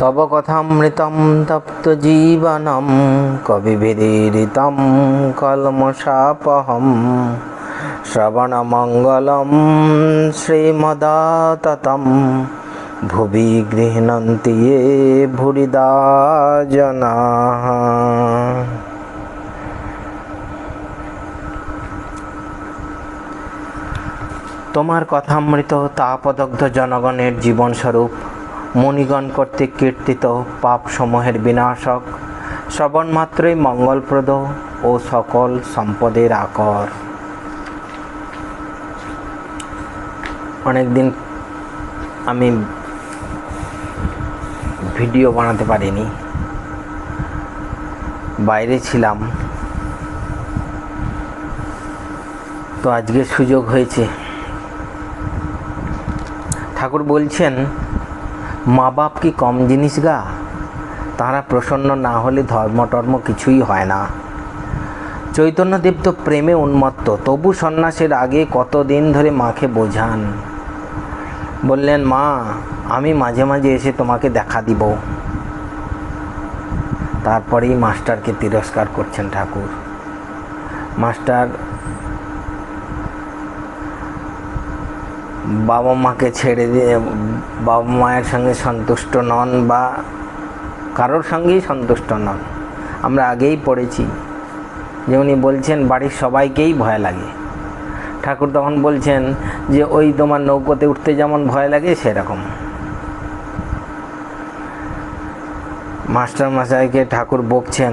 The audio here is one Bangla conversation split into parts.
তব কথামৃতম তপ্ত জীবনম কবিভিদীরিতম কলমশাপহম শ্রবণমঙ্গলম শ্রীমদাততম ভুবি গৃহণন্তি ये ভুরিদা তোমার কথামৃত তাপদগ্ধ জনগণের জীবনস্বরূপ মণিগণ কর্তৃক কীর্তিত পাপসমূহের বিনাশক, শ্রবণ মাত্রই মঙ্গলপ্রদ ও সকল সম্পদের আকর। অনেকদিন আমি ভিডিও বানাতে পারিনি। বাইরে ছিলাম। তো আজকে সুযোগ হয়েছে। ঠাকুর বলছেন মা বাপ কি কম জিনিস গা? তারা প্রসন্ন না হলে ধর্ম টর্ম কিছুই হয় না। চৈতন্যদেব তো প্রেমে উন্মত্ত, তবু সন্ন্যাসের আগে কতদিন ধরে মাকে বোঝান। বললেন, মা, আমি মাঝে মাঝে এসে তোমাকে দেখা দিব। তারপরেই মাস্টারকে তিরস্কার করছেন ঠাকুর। মাস্টার বাবা মাকে ছেড়ে দিয়ে বাবা মায়ের সঙ্গে সন্তুষ্ট নন বা কারোর সঙ্গেই সন্তুষ্ট নন। আমরা আগেই পড়েছি। যে উনি বলছেন, বাড়ির সবাইকেই ভয় লাগে। ঠাকুর তখন বলছেন যে, ওই তোমার নৌকোতে উঠতে যেমন ভয় লাগে, সেরকম। মাস্টার মশাইকে ঠাকুর বকছেন,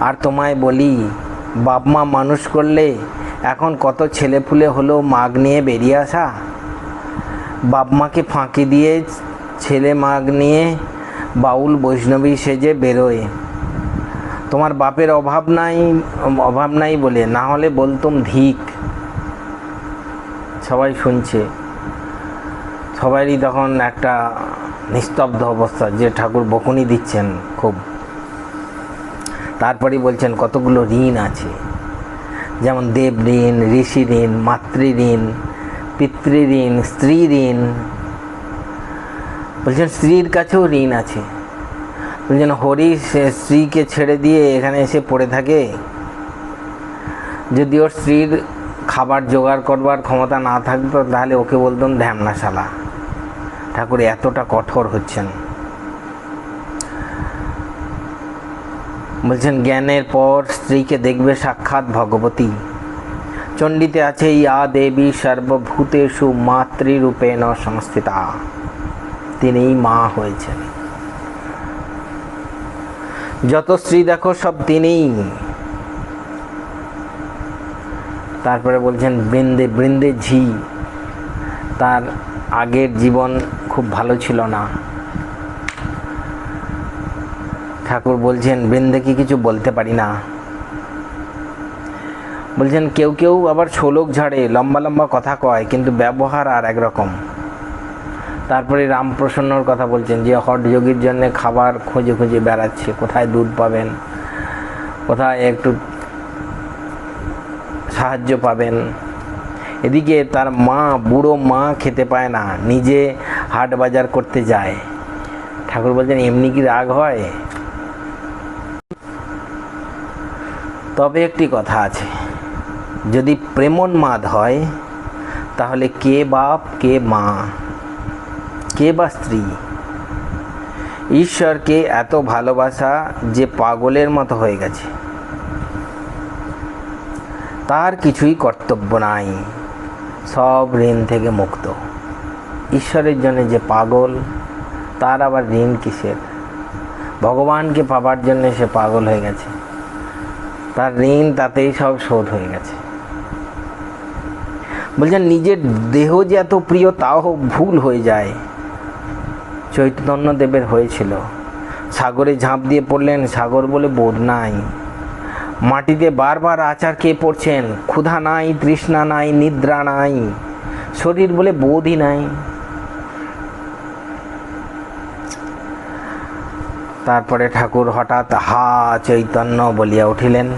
আর তোমায় বলি, বাপ মা মানুষ করলে এখন কত ছেলে ফুলে হলো মাগ নিয়ে বেরিয়ে আসা? বাপ মাকে ফাঁকি দিয়ে ছেলে মাগ নিয়ে বাউল বৈষ্ণবী সেজে বেরোয়। তোমার বাপের অভাব নাই অভাব নাই বলে, না হলে বলতুম ধিক। সবাই শুনছে। সবারই তখন একটা নিস্তব্ধ অবস্থা, যে ঠাকুর বকুনি দিচ্ছেন খুব। তারপরেই বলছেন, কতগুলো ঋণ আছে। যেমন দেব ঋণ ঋষি ঋণ মাতৃ ঋণ পিতৃ ঋণ স্ত্রী ঋণ বলছেন, স্ত্রীর কাছেও ঋণ আছে। বলছেন, হরি স্ত্রীকে ছেড়ে দিয়ে এখানে এসে পড়ে থাকে। যদি ওর স্ত্রীর খাবার জোগাড় করবার ক্ষমতা না থাকতো, তাহলে ওকে বলতাম ধ্যামনাশালা ঠাকুর, এতটা কঠোর হচ্ছেন। বলছেন, জ্ঞানের পর স্ত্রীকে দেখবে সাক্ষাৎ ভগবতী। চণ্ডীতে আছে ইয়া দেবী সর্বভূতেষু ন সংস্থিতা। তিনিই মা হয়েছেন। যত স্ত্রী দেখো, সব তিনিই। তারপরে বলছেন, বৃন্দে বৃন্দে ঝি। তার আগের জীবন খুব ভালো ছিল না। ঠাকুর বলছেন, বৃন্দে কি কিছু বলতে পারি না? বলছেন, কেউ কেউ আবার ছোলক ঝাড়ে, লম্বা লম্বা কথা কয়, কিন্তু ব্যবহার আর একরকম। তারপরে রামপ্রসন্নর কথা বলছেন, যে হট যোগীর জন্য খাবার খুঁজে খুঁজে বেড়াচ্ছে, কোথায় দুধ পাবেন? কোথায় একটু সাহায্য পাবেন? এদিকে তার মা, বুড়ো মা খেতে পায় না, নিজে হাট বাজার করতে যায়। ঠাকুর বলছেন, এমনি কি রাগ হয়? তবে একটি কথা আছে। যদি প্রেমোন্মাদ হয়, তাহলে কে বাপ, কে মা, কে বা স্ত্রী? ঈশ্বরকে এত ভালোবাসা যে পাগলের মতো হয়ে গেছে। তার কিছুই কর্তব্য নাই, সব ঋণ থেকে মুক্ত। ঈশ্বরের জন্য যে পাগল, তার আবার ঋণ কিসের? ভগবানকে পাবার জন্য সে পাগল হয়ে গেছে। তার ঋণ তাতেই সব শোধ হয়ে গেছে। বলছেন, নিজের দেহ যে এত প্রিয়, তাও ভুল হয়ে যায়। চৈতন্যদেবের হয়েছিল। সাগরে ঝাঁপ দিয়ে পড়লেন, সাগর বলে বোধ নাই। মাটিতে বারবার আচার কে পড়ছেন, ক্ষুধা নাই, তৃষ্ণা নাই, নিদ্রা নাই। শরীর বলে বোধই নাই। তারপরে ঠাকুর হঠাৎ হা চৈতন্য বলিয়া উঠিলেন।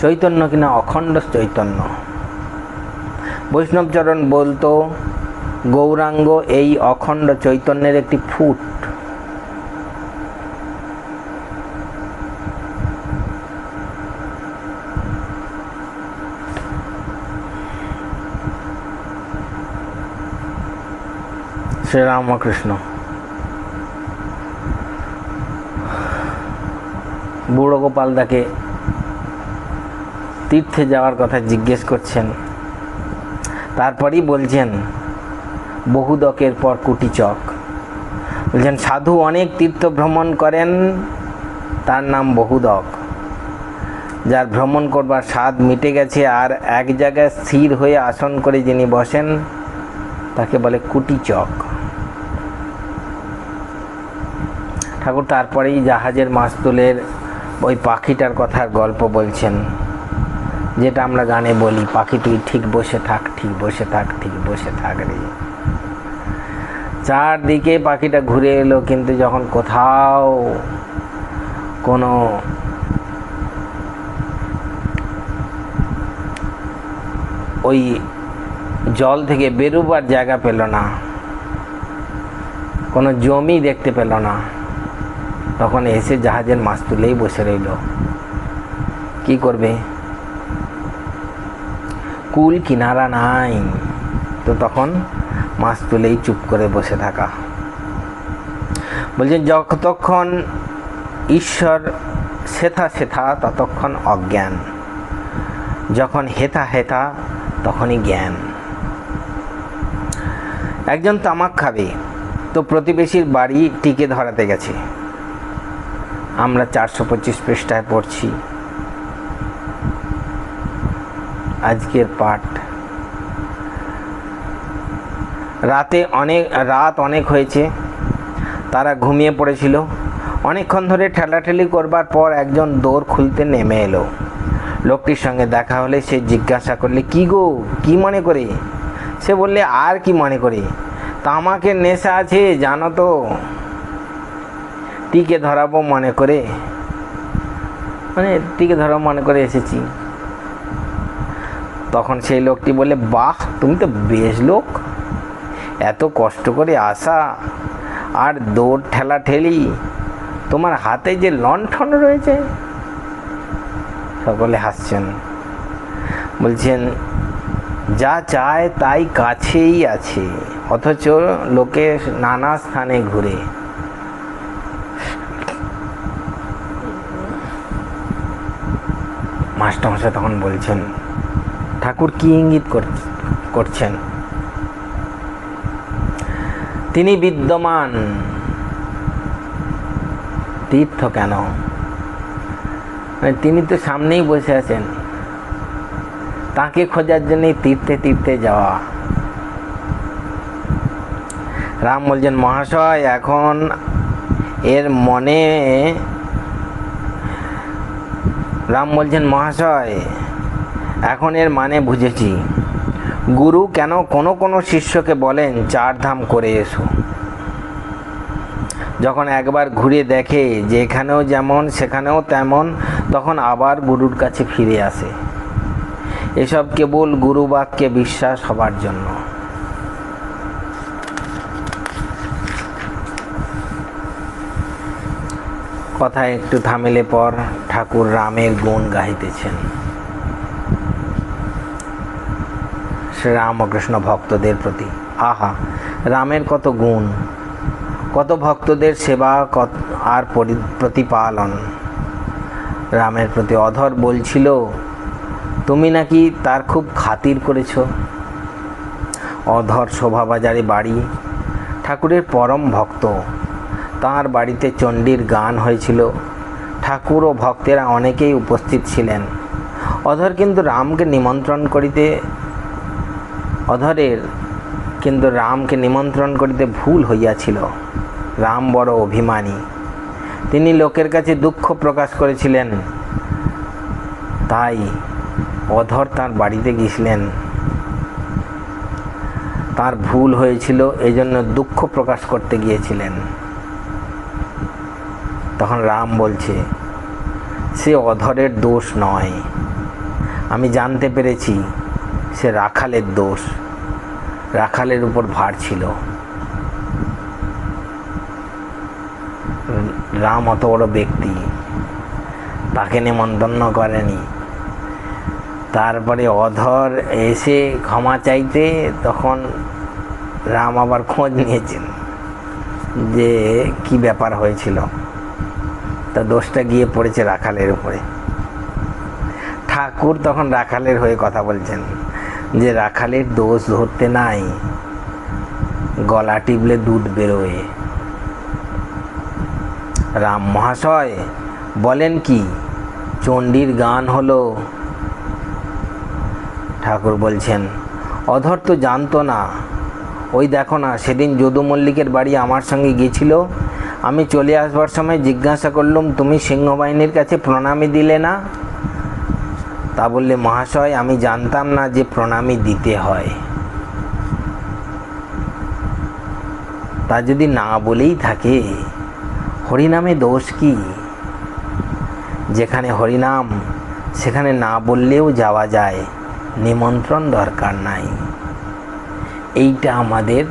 চৈতন্য কিনা অখণ্ড চৈতন্য? বৈষ্ণবচরণ বলতো, গৌরাঙ্গ, এই অখণ্ড চৈতন্যের একটি ফুট। শ্রীরামকৃষ্ণ। বুড়ো গোপাল দাকে তীর্থে যাওয়ার কথা জিজ্ঞেস করছেন। তারপরেই বলছেন বহুদকের পর কুটিচক বলছেন, সাধু অনেক তীর্থ ভ্রমণ করেন, তার নাম বহুদক যার ভ্রমণ করবার স্বাদ মিটে গেছে আর এক জায়গায় স্থির হয়ে আসন করে যিনি বসেন, তাকে বলে কুটিচক ঠাকুর, তারপরেই জাহাজের মাস্তুলের ওই পাখিটার কথার গল্প বলছেন। যেটা আমরা গানে বলি, পাখি, তুই ঠিক বসে থাক, ঠিক বসে থাক, ঠিক বসে থাক রে। চারদিকে পাখিটা ঘুরে এলো, কিন্তু যখন কোথাও কোনো ওই জল থেকে বেরোবার জায়গা পেল না, কোনো জমি দেখতে পেল না। তখন এসে জাহাজের মাছ তুলেই বসে রইল। কি করবে? কুল কিনারা নাই। তো তখন মাছ তুলেই চুপ করে বসে থাকা। বলছেন যতক্ষণ ঈশ্বর সেথা সেথা, ততক্ষণ অজ্ঞান। যখন হেথা হেথা, তখনই জ্ঞান। একজন তামাক খাবে। তো প্রতিবেশীর বাড়ি টিকে ধরাতে গেছে। আমরা চারশো পঁচিশ পৃষ্ঠায় পড়ছি। আজকের পাঠ। রাতে অনেক, রাত অনেক হয়েছে। তারা ঘুমিয়ে পড়েছিল। অনেকক্ষণ ধরে ঠেলাঠেলি করবার পর একজন দৌড় খুলতে নেমে এলো। লোকটির সঙ্গে দেখা হলে সে জিজ্ঞাসা করলে, কি গো, কি মনে করে? সে বললে, আর কি মনে করে? তামাকের নেশা আছে, জানো তো। টিকে ধরাবো মনে করে। মানে টিকে ধরাবো মনে করে এসেছি। তখন সেই লোকটি বলে, বাহ, তুমি তো বেশ লোক। এত কষ্ট করে আসা আর দৌড় ঠেলা ঠেলি। তোমার হাতে যে লণ্ঠন রয়েছে। সকলে হাসছেন। বলছেন, যা চায় তাই কাছেই আছে। অথচ লোকে নানা স্থানে ঘুরে। মাস্টারমশাই তখন বলছেন, ঠাকুর কি ইঙ্গিত করছেন? তিনি বিদ্যমান। তীর্থ কেন? তিনি তো সামনেই বসে আছেন। তাকে খোঁজার জন্য তীর্থে তীর্থে যাওয়া। রাম বলছেন, মহাশয়, এখন এর মনে রাম বলছেন, মহাশয়, এখন এর মানে বুঝেছি। গুরু কেন কোনো কোনো শিষ্যকে বলেন, চার ধাম করে এসো। যখন একবার ঘুরে দেখে যে এখানেও যেমন, সেখানেও তেমন, তখন আবার গুরুর কাছে ফিরে আসে। এসব কেবল গুরু বাক্যে বিশ্বাস হবার জন্য। কথা একটু থামিলে পর ঠাকুর রামের গুণ গাইতেছেন শ্রীরামকৃষ্ণ ভক্তদের প্রতি। আহা, রামের কত গুণ, কত ভক্তদের সেবা কত আর প্রতিপালন। রামের প্রতি অধর বলছিল, তুমি নাকি তার খুব খাতির করেছ। অধর শোভাবাজারে বাড়ি, ঠাকুরের পরম ভক্ত। তার বাড়িতে চণ্ডীর গান হয়েছিল। ঠাকুর ও ভক্তেরা অনেকেই উপস্থিত ছিলেন। অধর কিন্তু রামকে নিমন্ত্রণ করিতে, অধরের কিন্তু রামকে নিমন্ত্রণ করিতে ভুল হইয়াছিল। রাম বড় অভিমানী। তিনি লোকের কাছে দুঃখ প্রকাশ করেছিলেন। তাই অধর তার বাড়িতে গিয়েছিলেন। তার ভুল হয়েছিল এই জন্য দুঃখ প্রকাশ করতে গিয়েছিলেন। তখন রাম বলছে, সে অধরের দোষ নয়। আমি জানতে পেরেছি সে রাখালের দোষ। রাখালের উপর ভার ছিল। রাম অত বড় ব্যক্তি। তাকে নিমন্ত্রণ করেনি। তারপরে অধর এসে ক্ষমা চাইতে তখন রাম আবার খোঁজ নিয়েছেন যে কি ব্যাপার হয়েছিল। তা দোষটা গিয়ে পড়েছে রাখালের উপরে। ঠাকুর তখন রাখালের হয়ে কথা বলছেন যে রাখালের দোষ ধরতে নাই। গলা টিপলে দুধ বেরোয়। রাম মহাশয়, বলেন কি, চণ্ডীর গান হলো। ঠাকুর বলছেন, অধর তো জানতো না। ওই দেখো না, সেদিন যদু মল্লিকের বাড়ি আমার সঙ্গে গিয়েছিল আমি চলে আসবার সময় জিজ্ঞাসা করলাম, তুমি সিংহবাহিনীর কাছে প্রণামী দিলে না? তা বললে, মহাশয়, আমি জানতাম না যে প্রণামী দিতে হয়। তা যদি না বলেই থাকে, হরিনামে দোষ কি? যেখানে হরিনাম, সেখানে না বললেও যাওয়া যায়, নিমন্ত্রণ দরকার নাই। এইটা আমাদের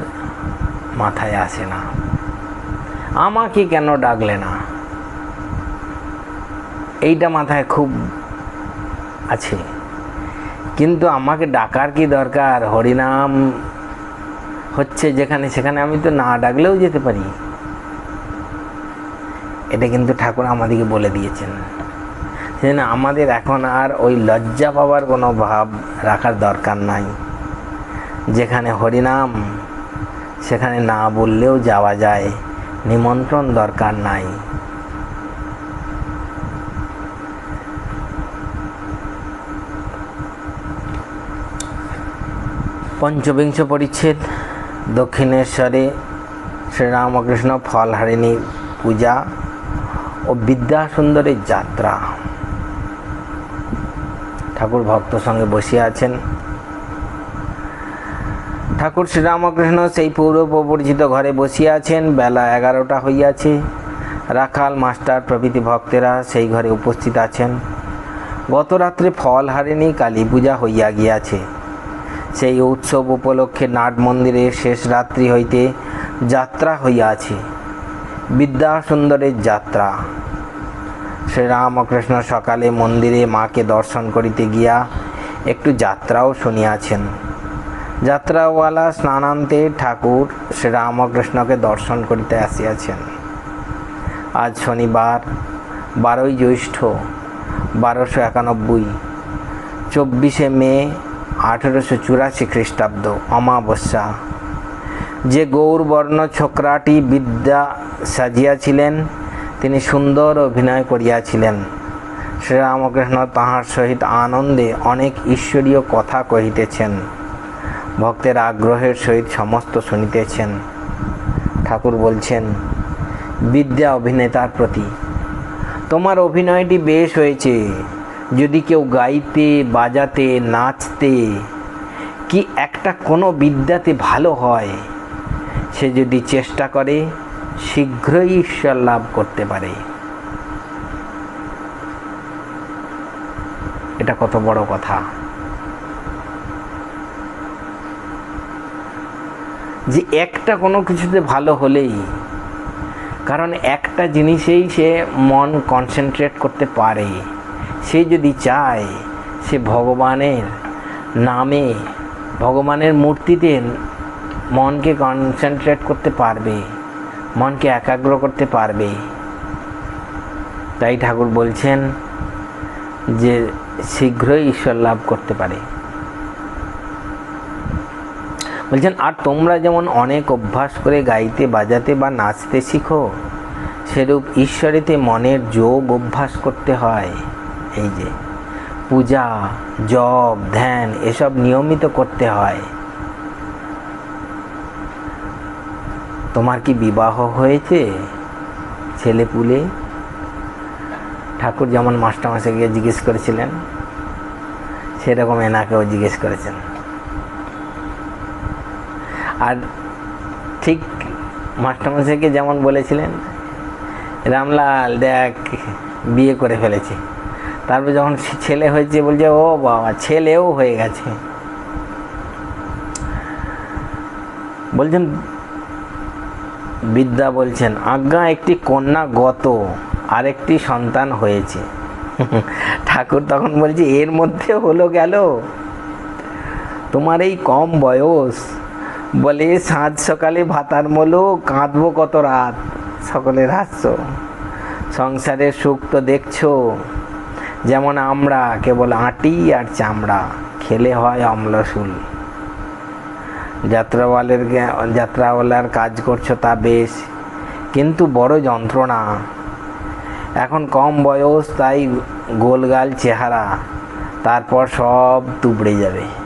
মাথায় আসে না। আমাকে কেন ডাকলে না? এইটা মাথায় খুব আছে। কিন্তু আমাকে ডাকার কি দরকার? হরিনাম হচ্ছে যেখানে সেখানে আমি তো না ডাকলেও যেতে পারি। এটা কিন্তু ঠাকুর আমাদেরকে বলে দিয়েছেন। সেজন্য আমাদের এখন আর ওই লজ্জা পাওয়ার কোনো ভাব রাখার দরকার নাই। যেখানে হরিনাম, সেখানে না বললেও যাওয়া যায়। নিমন্ত্রণ দরকার নাই। পঞ্চবিংশ পরিচ্ছেদ, দক্ষিণেশ্বরে শ্রীরামকৃষ্ণ ফলহারিণী পূজা ও বিদ্যাসুন্দরের যাত্রা। ঠাকুর ভক্ত সঙ্গে বসিয়া আছেন। ঠাকুর শ্রীরামকৃষ্ণ সেই পৌর পরিচিত ঘরে বসিয়াছেন বেলা এগারোটা হইয়াছে। রাখাল, মাস্টার, প্রভৃতি ভক্তেরা সেই ঘরে উপস্থিত আছেন। গত রাত্রে ফল হারেনি কালী পূজা হইয়া গিয়াছে। সেই উৎসব উপলক্ষে নাট মন্দিরে শেষ রাত্রি হইতে যাত্রা হইয়াছে। বিদ্যাসুন্দরের যাত্রা। শ্রীরামকৃষ্ণ সকালে মন্দিরে মাকে দর্শন করিতে গিয়া একটু যাত্রাও শুনিয়াছেন। যাত্রাওয়ালা স্নানান্তে ঠাকুর শ্রীরামকৃষ্ণকে দর্শন করিতে আসিয়াছেন। আজ শনিবার, বারোই জ্যৈষ্ঠ, বারোশো একানব্বই, চব্বিশে মে, আঠেরোশো চুরাশি খ্রিস্টাব্দ, অমাবস্যা। যে গৌরবর্ণ ছোকরাটি বিদ্যা সাজিয়াছিলেন, তিনি সুন্দর অভিনয় করিয়াছিলেন। শ্রীরামকৃষ্ণ তাহার সহিত আনন্দে অনেক ঈশ্বরীয় কথা কহিতেছেন। ভক্তের আগ্রহের সহিত সমস্ত শুনিতেছেন। ঠাকুর বলছেন, বিদ্যা অভিনেতার প্রতি, তোমার অভিনয়টি বেশ হয়েছে। যদি কেউ গাইতে, বাজাতে, নাচতে, কি একটা কোনো বিদ্যাতে ভালো হয়, সে যদি চেষ্টা করে, শীঘ্রই ঈশ্বর লাভ করতে পারে। এটা কত বড় কথা। যে একটা কোনো কিছুতে ভালো হলেই, কারণ একটা জিনিসেই সে মন কনসেন্ট্রেট করতে পারে। সে যদি চায়, সে ভগবানের নামে, ভগবানের মূর্তিতে মনকে কনসেন্ট্রেট করতে পারবে, মনকে একাগ্র করতে পারবে। তাই ঠাকুর বলছেন যে শীঘ্রই ঈশ্বর লাভ করতে পারে। বলছেন, আর তোমরা যেমন অনেক অভ্যাস করে গাইতে, বাজাতে বা নাচতে শিখো, সেরূপ ঈশ্বরেতে মনের যোগ অভ্যাস করতে হয়। এই যে, পূজা, জপ, ধ্যান, এসব নিয়মিত করতে হয়। তোমার কি বিবাহ হয়েছে ছেলে পুলে ঠাকুর যেমন মাস্টারমশাইকে জিজ্ঞেস করেছিলেন, সেরকম এনাকেও জিজ্ঞেস করেছেন। আর ঠিক মাস্টারমশাইকে যেমন বলেছিলেন, রামলাল, দেখ, বিয়ে করে ফেলেছি। তারপর যখন ছেলে হয়েছে, বলছে, ও বাবা, ছেলেও হয়ে গেছে। বলছেন, বিদ্যা বলছেন, আজ্ঞা, একটি কন্যা গত, আরেকটি সন্তান হয়েছে। ঠাকুর তখন বলছে, এর মধ্যে হলো গেল। তোমার এই কম বয়স বলে সাঁঝ সকালে ভাতার মলো, কাঁদবো কত রাত? সকলের হাস্য সংসারের সুখ তো দেখছ, যেমন আমরা, কেবল আটি আর চামড়া, খেলে হয় অম্লশুল যাত্রাওয়ালের যাত্রাওয়ালার কাজ করছ তা বেশ, কিন্তু বড় যন্ত্রণা। এখন কম বয়স, তাই গোলগাল চেহারা, তারপর সব তুবড়ে যাবে।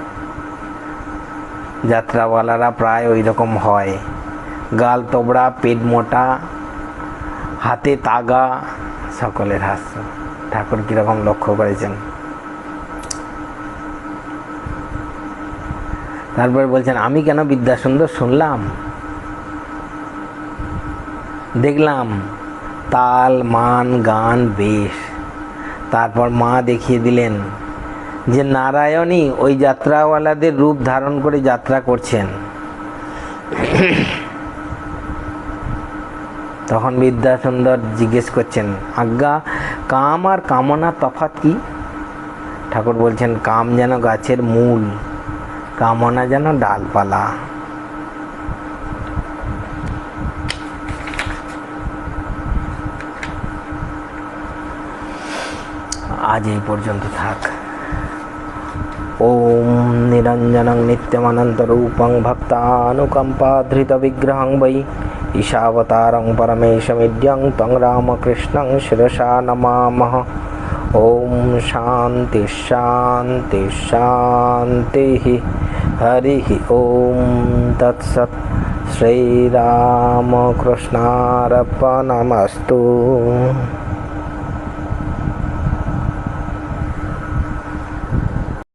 যাত্রাওয়ালারা প্রায় ওই রকম হয়। গাল তোবড়া, পেট মোটা, হাতে তাগা, সকলের হাস্য। ঠাকুর কীরকম লক্ষ্য করেছেন? তারপরে বলছেন, আমি কেন বিদ্যাসুন্দর শুনলাম? দেখলাম, তাল, মান, গান, বেশ। তারপর মা দেখিয়ে দিলেন যে নারায়ণই ওই যাত্রাওয়ালাদের রূপ ধারণ করে যাত্রা করছেন। তখন বিদ্যাসুন্দর জিজ্ঞেস করছেন, আজ্ঞা, কাম আর কামনা তফাৎ কি? ঠাকুর বলছেন, কাম যেন গাছের মূল, কামনা যেন ডালপালা। আজ এই পর্যন্ত থাক। ॐ निरञ्जनं नित्यमनन्तरूपं भक्तानुकम्पाधृतविग्रहं वै ईशावतारं परमेशमिड्यं तं रामकृष्णं शिरसा नमामः। ॐ शान्तिश्शान्तिश्शान्तिः हरिः ॐ तत्सत्। श्रीरामकृष्णार्पणमस्तु।